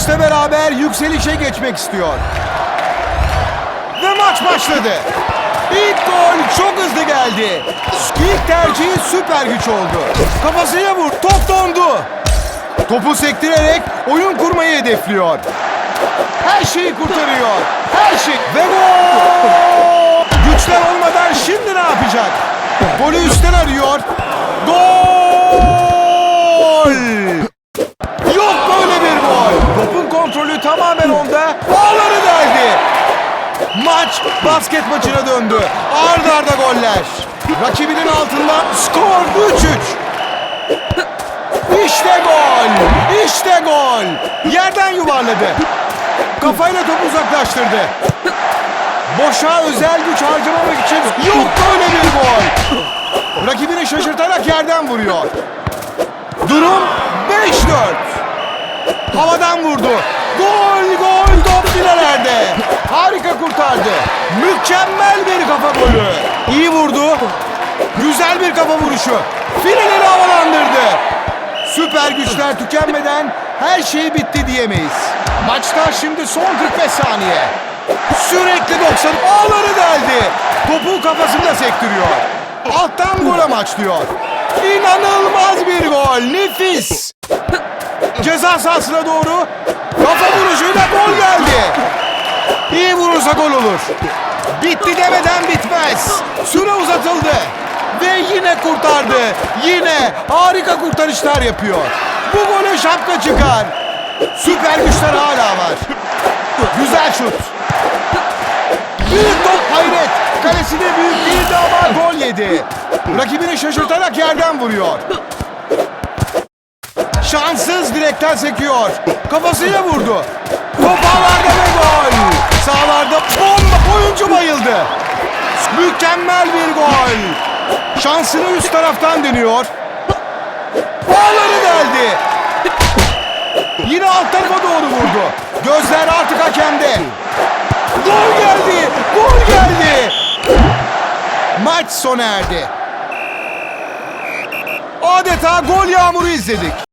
maçla beraber yükselişe geçmek istiyor. Ve maç başladı. İlk gol çok hızlı geldi. İlk tercihi süper güç oldu. Kafasına vur. Top dondu. Topu sektirerek oyun kurmayı hedefliyor. Her şeyi kurtarıyor. Her şey. Ve gol! Güçler olmadan şimdi ne yapacak? Golü üstten arıyor. Gol! Tamamen onda. Ağları deldi. Maç basket maçına döndü. Arda arda goller. Rakibinin altından skor 3-3. İşte gol. İşte gol. Yerden yuvarladı. Kafayla topu uzaklaştırdı. Boşa özel güç harcamamak için yok böyle bir gol. Rakibini şaşırtarak yerden vuruyor. Durum 5-4. Havadan vurdu. Gol gol top filelerde. Harika kurtardı. Mükemmel bir kafa golü. İyi vurdu. Güzel bir kafa vuruşu. Fileleri havalandırdı. Süper güçler tükenmeden her şey bitti diyemeyiz. Maçta şimdi son 45 saniye. Sürekli 90 ağları deldi. Topu kafasında sektiriyor. Alttan gol amaçlıyor. İnanılmaz bir gol. Nefis. Ceza sahasına doğru kafa vuruşuyla gol geldi. İyi vurursa gol olur. Bitti demeden bitmez. Süre uzatıldı. Ve yine kurtardı. Yine harika kurtarışlar yapıyor. Bu gole şapka çıkar. Süper güçler hala var. Güzel şut. Büyük top hayret. Kalesine büyük değildi ama gol yedi. Rakibini şaşırtarak yerden vuruyor. Şanssız direkten sekiyor. Kafasıyla vurdu. Top ağlarda ve gol. Sağlarda bomba oyuncu bayıldı. Mükemmel bir gol. Şansını üst taraftan deniyor. Bağları deldi. Yine alt tarafa doğru vurdu. Gözler artık hakemde. Gol geldi. Gol geldi. Maç sona erdi. Adeta gol yağmuru izledik.